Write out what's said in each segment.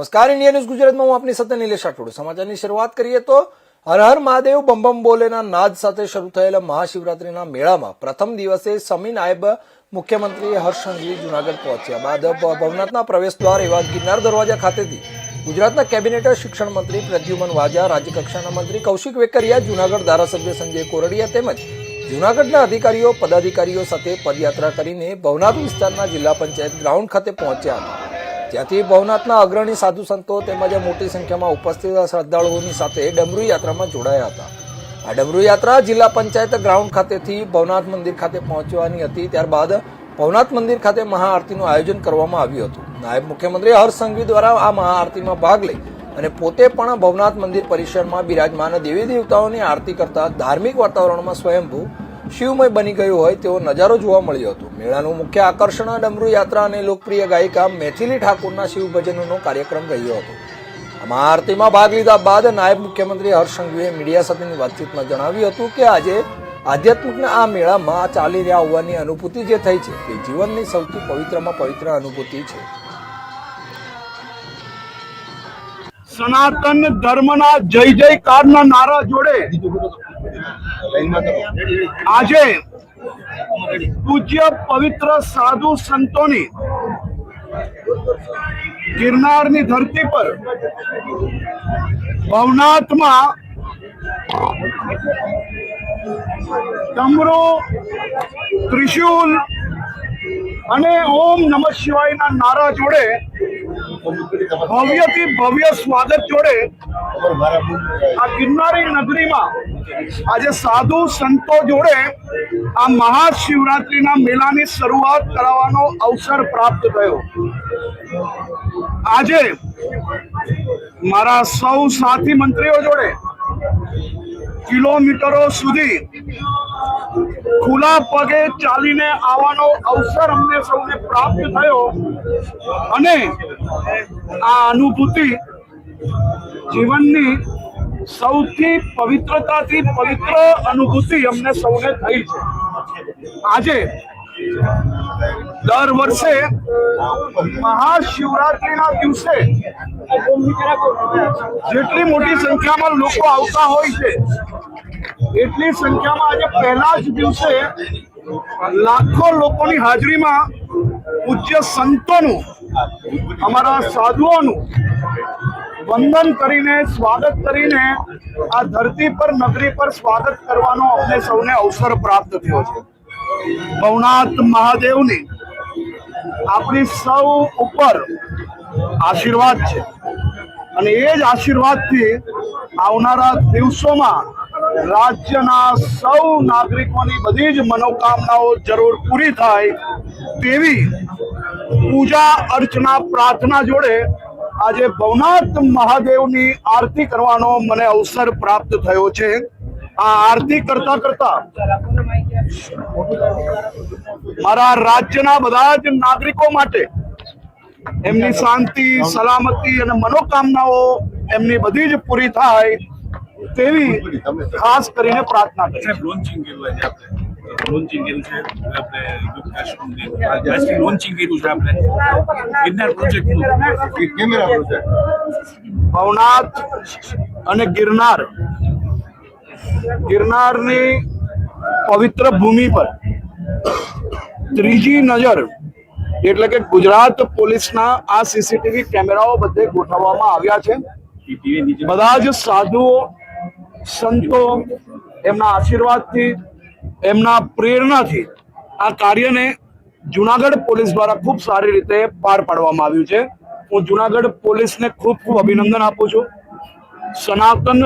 નમસ્કાર, India news ગુજરાતમાં હું આપની સાથે નિલેશ રાઠોડ. સમાચારની શરૂઆત કરીએ તો હર હર મહાદેવ બમ બમ બોલેના નાદ સાથે શરૂ થયેલા મહાશિવરાત્રીના મેળામાં પ્રથમ દિવસે સમી નાયબ મુખ્યમંત્રી હર્ષ જુનાગઢ પહોંચ્યા બાદ ભવનાથના પ્રવેશ દ્વાર એવા ગિરનાર દરવાજા ખાતેથી ગુજરાતના કેબિનેટ શિક્ષણ મંત્રી પ્રદ્યુમન વાજા, રાજ્યકક્ષાના મંત્રી કૌશિક વેકરિયા, જુનાગઢ ધારાસભ્ય સંજય કોરડિયા તેમજ જુનાગઢના અધિકારીઓ, પદાધિકારીઓ સાથે પદયાત્રા કરીને ભવનાથ વિસ્તારના જિલ્લા પંચાયત ગ્રાઉન્ડ ખાતે પહોંચ્યા હતા. જ્યાંથી ભવનાથના અગ્રણી સાધુ સંતો તેમજ મોટી સંખ્યામાં ઉપસ્થિત શ્રદ્ધાળુઓની સાથે ડમરૂ યાત્રામાં જોડાયા હતા. આ ડમરૂ યાત્રા જિલ્લા પંચાયત ગ્રાઉન્ડ ખાતેથી ભવનાથ મંદિર ખાતે પહોંચવાની હતી. ત્યારબાદ ભવનાથ મંદિર ખાતે મહાઆરતીનું આયોજન કરવામાં આવ્યું હતું. નાયબ મુખ્યમંત્રી હર્ષ સંઘવી દ્વારા આ મહાઆરતીમાં ભાગ લઈ અને પોતે પણ ભવનાથ મંદિર પરિસરમાં બિરાજમાન દેવી દેવતાઓની આરતી કરતા ધાર્મિક વાતાવરણમાં સ્વયંભૂ શિવમય બની ગયું હોય તેવો નજારો જોવા મળ્યો હતો. મેળાનું મુખ્ય આકર્ષણ ડમરૂ યાત્રા અને લોકપ્રિય ગાયિકા મેથિલી ઠાકુરના શિવ ભજનનો કાર્યક્રમ રહ્યો હતો. આમાં આરતીમાં ભાગ લીધા બાદ નાયબ મુખ્યમંત્રી હર્ષ મીડિયા સાથેની વાતચીતમાં જણાવ્યું હતું કે આજે આધ્યાત્મિકના આ મેળામાં ચાલી રહ્યા હોવાની અનુભૂતિ જે થઈ છે તે જીવનની સૌથી પવિત્રમાં પવિત્ર અનુભૂતિ છે. સનાતન ધર્મના જય જયકારના નારા જોડે આજે પૂજ્ય પવિત્ર સાધુ સંતોની ગિરનારની ધરતી પર ભવનાથમાં ડમરો ત્રિશુલ અને ઓમ નમઃ શિવાયના નારા જોડે ભવ્યથી ભવ્ય સ્વાગત જોડે આ ગિરનારી નગરીમાં આજે સાધુ સંતો જોડે આ મહાશિવરાત્રીના મેળાની શરૂઆત કરાવવાનો અવસર પ્રાપ્ત થયો. આજે મારા સૌ સાથી મંત્રીઓ જોડે કિલોમીટરો સુધી ખુલ્લા પગે ચાલીને આવવાનો અવસર અમને સૌને પ્રાપ્ત થયો. અને આ અનુભૂતિ જીવનની સૌથી પવિત્રતાથી પવિત્ર અનુભૂતિ અમને સૌને થઈ છે. આજે દર વર્ષે મહાશિવરાત્રીના દિવસે જેટલી મોટી સંખ્યામાં લોકો આવતા હોય છે એટલી સંખ્યામાં આજે પહેલા જ દિવસે લાખો લોકોની હાજરીમાં પૂજ્ય સંતોનું, અમારા સાધુઓનું વંદન કરીને, સ્વાગત કરીને આ ધરતી પર, નગરી પર સ્વાગત કરવાનો અમને સૌને અવસર પ્રાપ્ત થયો છે. ભવનાથ મહાદેવની આપણી સૌ ઉપર આશીર્વાદ છે. અને એ જ આશીર્વાદથી આવનારા દિવસોમાં રાજ્યના સૌ નાગરિકોની બધી જ મનોકામનાઓ જરૂર પૂરી થાય તેવી પૂજા, અર્ચના, પ્રાર્થના જોડે આજે ભવનાથ મહાદેવની આરતી કરવાનો મને અવસર પ્રાપ્ત થયો છે. આ આરતી કરતા કરતા મારા રાજ્યના બધા જ નાગરિકો માટે એમની શાંતિ, સલામતી અને મનોકામનાઓ એમની બધી જ પૂરી થાય તેવી ખાસ કરીને પ્રાર્થના કરી લોન્ચિંગ કર્યું આજે આપણે લોન્ચિંગ કર્યું છે આપણે લોન્ચિંગ કર્યું છે આપણે. ગિરનાર પ્રોજેક્ટનું. ભવનાથ અને ગિરનાર. ગિરનારની પવિત્ર ભૂમિ પર ત્રીજી નજર એટલે કે ગુજરાત પોલીસના આ સીસીટીવી કેમેરાઓ બધે ગોઠવવામાં આવ્યા છે. બધા જ સાધુઓ સંતો એમના આશીર્વાદથી, એમના પ્રેરણાથી આ કાર્યને જુનાગઢ પોલીસ દ્વારા ખૂબ સારી રીતે પાર પાડવામાં આવ્યું છે. હું જુનાગઢ પોલીસને ખૂબ ખૂબ અભિનંદન આપું છું. સનાતન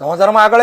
સમાચારમાં આગળ